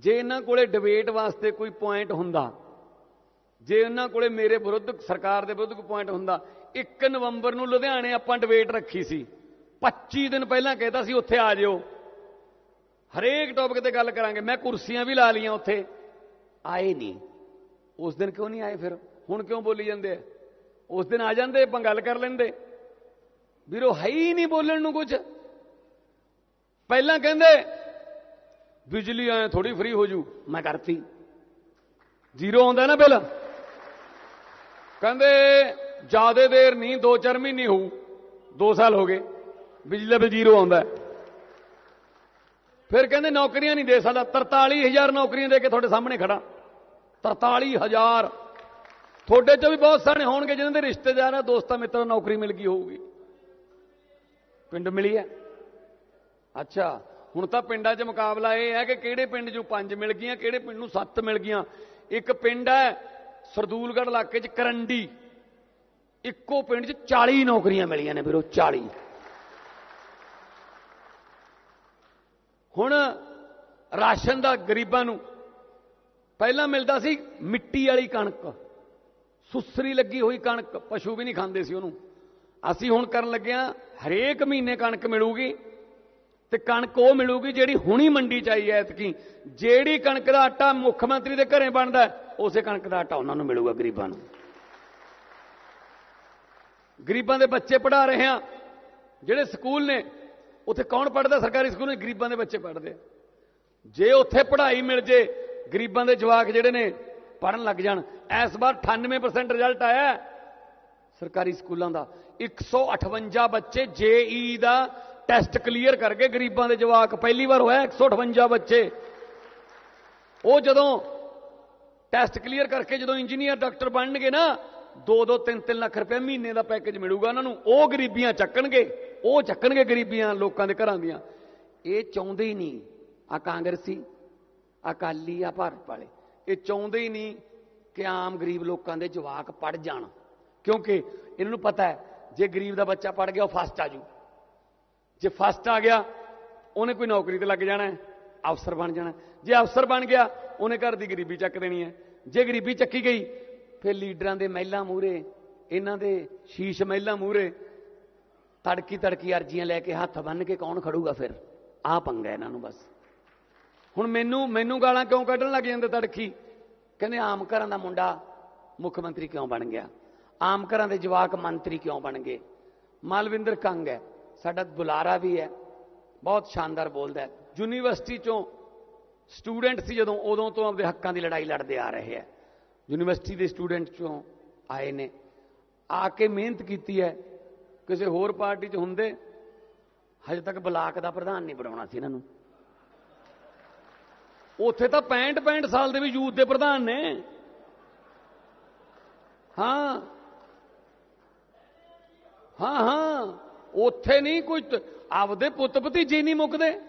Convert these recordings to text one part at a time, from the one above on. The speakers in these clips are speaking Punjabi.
ਜੇ ਇਹਨਾਂ ਕੋਲੇ ਡਿਬੇਟ ਵਾਸਤੇ ਕੋਈ ਪੁਆਇੰਟ ਹੁੰਦਾ, ਜੇ ਇਹਨਾਂ ਕੋਲੇ ਮੇਰੇ ਵਿਰੁੱਧ, ਸਰਕਾਰ ਦੇ ਵਿਰੁੱਧ ਕੋਈ ਪੁਆਇੰਟ ਹੁੰਦਾ 1 ਨਵੰਬਰ ਨੂੰ ਲੁਧਿਆਣੇ ਆਪਾਂ ਡਿਬੇਟ ਰੱਖੀ ਸੀ। 25 ਦਿਨ ਪਹਿਲਾਂ ਕਹਿਤਾ ਸੀ, ਉੱਥੇ ਆ ਜਿਓ। ਹਰੇਕ ਟੌਪਿਕ ਤੇ ਗੱਲ ਕਰਾਂਗੇ। ਮੈਂ ਕੁਰਸੀਆਂ ਵੀ ਲਾ ਲੀਆਂ ਉੱਥੇ। ਆਏ ਨਹੀਂ। ਉਸ ਦਿਨ ਕਿਉਂ ਨਹੀਂ ਆਏ ਫਿਰ? ਹੁਣ ਕਿਉਂ ਬੋਲੀ ਜਾਂਦੇ ਆ? ਉਸ ਦਿਨ ਆ ਜਾਂਦੇ, ਆਪਾਂ ਗੱਲ ਕਰ ਲੈਂਦੇ। ਵੀਰੋ, ਹੈ ਹੀ ਨਹੀਂ ਬੋਲਣ ਨੂੰ ਕੁਝ। ਪਹਿਲਾਂ ਕਹਿੰਦੇ ਬਿਜਲੀ ਐ ਥੋੜੀ ਫ੍ਰੀ ਹੋ ਜੂ। ਮੈਂ ਕਰਤੀ। ਜ਼ੀਰੋ ਆਉਂਦਾ ਨਾ ਬਿੱਲ। ਕਹਿੰਦੇ, ਜਿਆਦੇ ਦੇਰ ਨਹੀਂ 2-4 ਮਹੀਨੇ ਹੋਊ। 2 ਸਾਲ ਹੋ ਗਏ। ਬਿਜਲੀ ਦਾ ਬਿੱਲ ਜ਼ੀਰੋ ਆਉਂਦਾ। ਫਿਰ ਕਹਿੰਦੇ, ਨੌਕਰੀਆਂ ਨਹੀਂ ਦੇ ਸਕਦਾ। 43000 ਨੌਕਰੀਆਂ ਦੇ ਕੇ ਤੁਹਾਡੇ ਸਾਹਮਣੇ ਖੜਾ 43000 ਤੁਹਾਡੇ ਚੋਂ ਵੀ ਬਹੁਤ ਸਾਰੇ ਹੋਣਗੇ ਜਿਨ੍ਹਾਂ ਦੇ ਰਿਸ਼ਤੇਦਾਰ ਆ ਦੋਸਤਾਂ, ਮਿੱਤਰਾਂ ਨੌਕਰੀ ਮਿਲ ਗਈ ਹੋਊਗੀ। ਪਿੰਡ ਮਿਲੀ ਹੈ। ਅੱਛਾ। ਹੁਣ ਤਾਂ ਪਿੰਡਾਂ 'ਚ ਮੁਕਾਬਲਾ ਇਹ ਹੈ ਕਿ ਕਿਹੜੇ ਪਿੰਡ 'ਚੋਂ ਪੰਜ ਮਿਲ ਗਈਆਂ, ਕਿਹੜੇ ਪਿੰਡ ਨੂੰ ਸੱਤ ਮਿਲ ਗਈਆਂ। ਇੱਕ ਪਿੰਡ ਹੈ ਸਰਦੂਲਗੜ੍ਹ ਇਲਾਕੇ 'ਚ ਕਰੰਡੀ। ਇੱਕੋ ਪਿੰਡ 'ਚ 40 ਨੌਕਰੀਆਂ ਮਿਲੀਆਂ ਨੇ ਵੀਰੋ 40 ਹੁਣ ਰਾਸ਼ਨ ਦਾ ਗਰੀਬਾਂ ਨੂੰ ਪਹਿਲਾਂ ਮਿਲਦਾ ਸੀ ਮਿੱਟੀ ਵਾਲੀ ਕਣਕ। ਸੁਸਰੀ ਲੱਗੀ ਹੋਈ ਕਣਕ, ਪਸ਼ੂ ਵੀ ਨਹੀਂ ਖਾਂਦੇ ਸੀ ਉਹਨੂੰ। ਅਸੀਂ ਹੁਣ ਕਰਨ ਲੱਗੇ ਆ ਹਰੇਕ ਮਹੀਨੇ ਕਣਕ ਮਿਲੂਗੀ। ਤੇ ਕਣਕ ਉਹ ਮਿਲੂਗੀ ਜਿਹੜੀ ਹੁਣੀ ਮੰਡੀ ਚ ਆਈ ਐ ਐਤਕੀ। ਜਿਹੜੀ ਕਣਕ ਦਾ ਆਟਾ ਮੁੱਖ ਮੰਤਰੀ ਦੇ ਘਰੇ ਬਣਦਾ, ਉਸੇ ਕਣਕ ਦਾ ਆਟਾ ਉਹਨਾਂ ਨੂੰ ਮਿਲੂਗਾ ਗਰੀਬਾਂ ਨੂੰ। ਗਰੀਬਾਂ ਦੇ ਬੱਚੇ ਪੜਾ ਰਹੇ ਆ। ਜਿਹੜੇ ਸਕੂਲ ਨੇ, ਉੱਥੇ ਕੌਣ ਪੜਦਾ ਸਰਕਾਰੀ ਸਕੂਲ ਨੇ, ਗਰੀਬਾਂ ਦੇ ਬੱਚੇ ਪੜਦੇ ਜੇ ਉੱਥੇ ਪੜ੍ਹਾਈ ਮਿਲ ਜੇ, ਗਰੀਬਾਂ ਦੇ ਜਵਾਕ ਜਿਹੜੇ ਨੇ ਪੜਨ ਲੱਗ ਜਾਣ। ਇਸ ਵਾਰ 98% ਰਿਜ਼ਲਟ ਆਇਆ। ਸਰਕਾਰੀ ਸਕੂਲਾਂ ਦਾ। 158 ਬੱਚੇ ਜੇਈ ਦਾ ਟੈਸਟ ਕਲੀਅਰ ਕਰਕੇ ਗਰੀਬਾਂ ਦੇ ਜਵਾਕ ਪਹਿਲੀ ਵਾਰ ਹੋਇਆ 158 ਬੱਚੇ। ਉਹ ਜਦੋਂ ਟੈਸਟ ਕਲੀਅਰ ਕਰਕੇ ਜਦੋਂ ਇੰਜੀਨੀਅਰ ਡਾਕਟਰ ਬਣਨਗੇ ਨਾ 2-2 3-3 ਲੱਖ ਰੁਪਏ ਮਹੀਨੇ ਦਾ ਪੈਕੇਜ ਮਿਲੂਗਾ ਉਹਨਾਂ ਨੂੰ। ਉਹ ਗਰੀਬੀਆਂ ਚੱਕਣਗੇ, ਉਹ ਚੱਕਣਗੇ ਗਰੀਬੀਆਂ ਲੋਕਾਂ ਦੇ ਘਰਾਂ ਦੀਆਂ। ਇਹ ਚਾਹੁੰਦੇ ਹੀ ਨਹੀਂ ਆ ਕਾਂਗਰਸੀ ਅਕਾਲੀ, ਆ ਭਾਰਤ ਵਾਲੇ। ਇਹ ਚਾਹੁੰਦੇ ਹੀ ਨਹੀਂ ਕਿ ਆਮ ਗਰੀਬ ਲੋਕਾਂ ਦੇ ਜਵਾਕ ਪੜ ਜਾਣ। ਕਿਉਂਕਿ ਇਹਨਾਂ ਨੂੰ ਪਤਾ ਹੈ, ਜੇ ਗਰੀਬ ਦਾ ਬੱਚਾ ਪੜ ਗਿਆ, ਉਹ ਫਸਟ ਆ ਜੂ। ਜੇ ਫਸਟ ਆ ਗਿਆ, ਉਹਨੇ ਕੋਈ ਨੌਕਰੀ ਤੇ ਲੱਗ ਜਾਣਾ ਹੈ, ਅਫਸਰ ਬਣ ਜਾਣਾ ਜੇ ਅਫਸਰ ਬਣ ਗਿਆ, ਉਹਨੇ ਘਰ ਦੀ ਗਰੀਬੀ ਚੱਕ ਦੇਣੀ ਹੈ। ਜੇ ਗਰੀਬੀ ਚੱਕੀ ਗਈ, ਫਿਰ ਲੀਡਰਾਂ ਦੇ ਮਹਿਲਾ ਮੂਹਰੇ, ਇਹਨਾਂ ਦੇ ਸ਼ੀਸ਼ ਮਹਿਲਾ ਮੂਹਰੇ ਤੜਕੀ ਤੜਕੀ ਅਰਜ਼ੀਆਂ ਲੈ ਕੇ ਹੱਥ ਬੰਨ ਕੇ ਕੌਣ ਖੜੂਗਾ ਫਿਰ? ਆ ਪੰਗਾ ਇਹਨਾਂ ਨੂੰ ਬਸ। ਹੁਣ ਮੈਨੂੰ ਮੈਨੂੰ ਗਾਲਾਂ ਕਿਉਂ ਕੱਢਣ ਲੱਗ ਜਾਂਦੇ ਤੜਕੀ? ਕਹਿੰਦੇ ਆਮ ਘਰਾਂ ਦਾ ਮੁੰਡਾ ਮੁੱਖ ਮੰਤਰੀ ਕਿਉਂ ਬਣ ਗਿਆ? ਆਮ ਘਰਾਂ ਦੇ ਜਵਾਕ ਮੰਤਰੀ ਕਿਉਂ ਬਣ ਗਏ? ਮਾਲਵਿੰਦਰ ਕੰਗ ਹੈ। ਸਾਡਾ ਬੁਲਾਰਾ ਵੀ ਹੈ। ਬਹੁਤ ਸ਼ਾਨਦਾਰ ਬੋਲਦਾ ਹੈ। ਯੂਨੀਵਰਸਿਟੀ ਚੋਂ ਸਟੂਡੈਂਟ ਸੀ ਜਦੋਂ, ਉਦੋਂ ਤੋਂ ਆਪਣੇ ਹੱਕਾਂ ਦੀ ਲੜਾਈ ਲੜਦੇ ਆ ਰਹੇ ਹੈ। ਯੂਨੀਵਰਸਿਟੀ ਦੇ ਸਟੂਡੈਂਟ ਚੋਂ ਆਏ ਨੇ। ਆ ਕੇ ਮਿਹਨਤ ਕੀਤੀ ਹੈ। ਕਿਸੇ ਹੋਰ ਪਾਰਟੀ 'ਚ ਹੁੰਦੇ, ਹਜੇ ਤੱਕ ਬਲਾਕ ਦਾ ਪ੍ਰਧਾਨ ਨਹੀਂ ਬਣਾਉਣਾ ਸੀ ਇਹਨਾਂ ਨੂੰ। ਉੱਥੇ ਤਾਂ 65 65 ਸਾਲ ਦੇ ਵੀ ਯੂਥ ਦੇ ਪ੍ਰਧਾਨ ਨੇ। ਹਾਂ। ਹਾਂ ਹਾਂ। ਉੱਥੇ ਨਹੀਂ ਕੋਈ ਆਪਦੇ ਪੁੱਤ ਭਤੀਜੇ ਨਹੀਂ ਮੁੱਕਦੇ।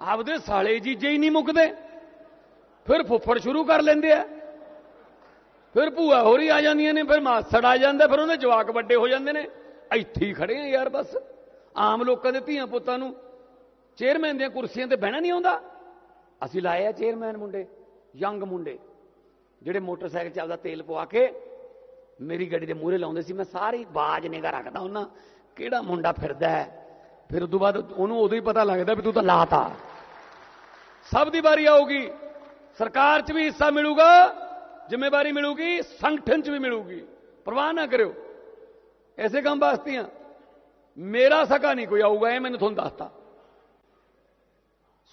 ਆਪਦੇ ਸਾਲੇ ਜੀਜੇ ਹੀ ਨਹੀਂ ਮੁੱਕਦੇ। ਫਿਰ ਫੁੱਫੜ ਸ਼ੁਰੂ ਕਰ ਲੈਂਦੇ ਆ। ਫਿਰ ਭੂਆ ਹੋਰੀ ਆ ਜਾਂਦੀਆਂ ਨੇ, ਫਿਰ ਮਾਸੜ ਆ ਜਾਂਦਾ, ਫਿਰ ਉਹਦੇ ਜਵਾਕ ਵੱਡੇ ਹੋ ਜਾਂਦੇ ਨੇ। ਇੱਥੇ ਹੀ ਖੜੇ ਆ ਯਾਰ ਬਸ। ਆਮ ਲੋਕਾਂ ਦੇ ਧੀਆਂ ਪੁੱਤਾਂ ਨੂੰ ਚੇਅਰਮੈਨ ਦੀਆਂ ਕੁਰਸੀਆਂ ਤੇ ਬਹਿਣਾ ਨਹੀਂ ਆਉਂਦਾ। ਅਸੀਂ ਲਾਏ ਆ ਚੇਅਰਮੈਨ ਮੁੰਡੇ, ਯੰਗ ਮੁੰਡੇ, ਜਿਹੜੇ ਮੋਟਰਸਾਈਕਲ ਚੱਲਦਾ ਤੇਲ ਪਵਾ ਕੇ, ਮੇਰੀ ਗੱਡੀ ਦੇ ਮੂਹਰੇ ਲਾਉਂਦੇ ਸੀ। ਮੈਂ ਸਾਰੀ ਬਾਜ ਨਿਗਾ ਰੱਖਦਾ ਉਹਨਾਂ ਕਿਹੜਾ ਮੁੰਡਾ ਫਿਰਦਾ ਹੈ? ਫਿਰ ਉਦੋਂ ਬਾਅਦ ਉਹਨੂੰ ਉਦੋਂ ਹੀ ਪਤਾ ਲੱਗਦਾ ਵੀ ਤੂੰ ਤਾਂ ਲਾਤਾ ਸਭ ਦੀ ਵਾਰੀ ਆਊਗੀ। ਸਰਕਾਰ 'ਚ ਵੀ ਹਿੱਸਾ ਮਿਲੂਗਾ, ਜ਼ਿੰਮੇਵਾਰੀ ਮਿਲੂਗੀ, ਸੰਗਠਨ 'ਚ ਵੀ ਮਿਲੂਗੀ। ਪਰਵਾਹ ਨਾ ਕਰਿਓ। ਐਸੇ ਕੰਮ ਵਾਸਤੇ ਆ। ਮੇਰਾ ਸਕਾ ਨਹੀਂ ਕੋਈ ਆਊਗਾ, ਇਹ ਮੈਨੂੰ ਤੁਹਾਨੂੰ ਦੱਸਤਾ।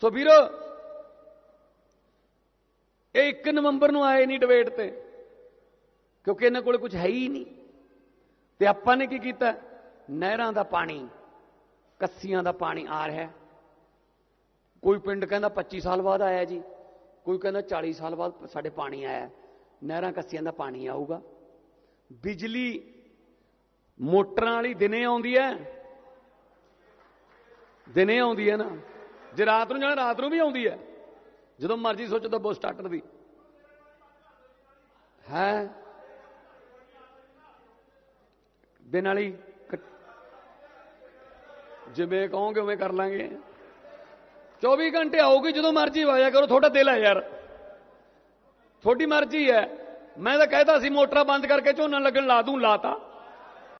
ਸੋ ਵੀਰੋ, ਇਹ 1 ਨਵੰਬਰ ਨੂੰ ਆਏ ਨਹੀਂ ਡਿਬੇਟ ਤੇ, ਕਿਉਂਕਿ ਇਹਨਾਂ ਕੋਲ ਕੁਝ ਹੈ ਹੀ ਨਹੀਂ। ਤੇ ਆਪਾਂ ਨੇ ਕੀ ਕੀਤਾ? ਨਹਿਰਾਂ ਦਾ ਪਾਣੀ, ਕੱਸੀਆਂ ਦਾ ਪਾਣੀ ਆ ਰਿਹਾ ਕੋਈ ਪਿੰਡ ਕਹਿੰਦਾ 25 ਸਾਲ ਬਾਅਦ ਆਇਆ ਜੀ, ਕੋਈ ਕਹਿੰਦਾ 40 ਸਾਲ ਬਾਅਦ ਸਾਡੇ ਪਾਣੀ ਆਇਆ, ਨਹਿਰਾਂ ਕੱਸੀਆਂ ਦਾ ਪਾਣੀ ਆਊਗਾ। ਬਿਜਲੀ ਮੋਟਰਾਂ ਵਾਲੀ ਦਿਨੇ ਆਉਂਦੀ ਹੈ, ਦਿਨੇ ਆਉਂਦੀ ਹੈ ਨਾ, ਜੇ ਰਾਤ ਨੂੰ ਜਾਣਾ ਰਾਤ ਨੂੰ ਵੀ ਆਉਂਦੀ ਹੈ, ਜਦੋਂ ਮਰਜ਼ੀ ਸੋਚੋ ਤਾਂ ਬੋ ਸਟਾਰਟਰ ਦੀ। ਹੈ? ਦਿਨ ਵਾਲੀ ਜਿਵੇਂ ਕਹੋਗੇ ਉਵੇਂ ਕਰ ਲਾਂਗੇ। 24 ਘੰਟੇ ਆਊਗੀ, ਜਦੋਂ ਮਰਜ਼ੀ ਆਇਆ ਕਰੋ, ਤੁਹਾਡਾ ਦਿਲ ਹੈ ਯਾਰ। ਤੁਹਾਡੀ ਮਰਜ਼ੀ ਹੈ। ਮੈਂ ਤਾਂ ਕਹਿਤਾ ਸੀ, ਮੋਟਰਾਂ ਬੰਦ ਕਰਕੇ ਝੋਨਾ ਲੱਗਣ ਲਾ ਦੂੰ ਲਾਤਾ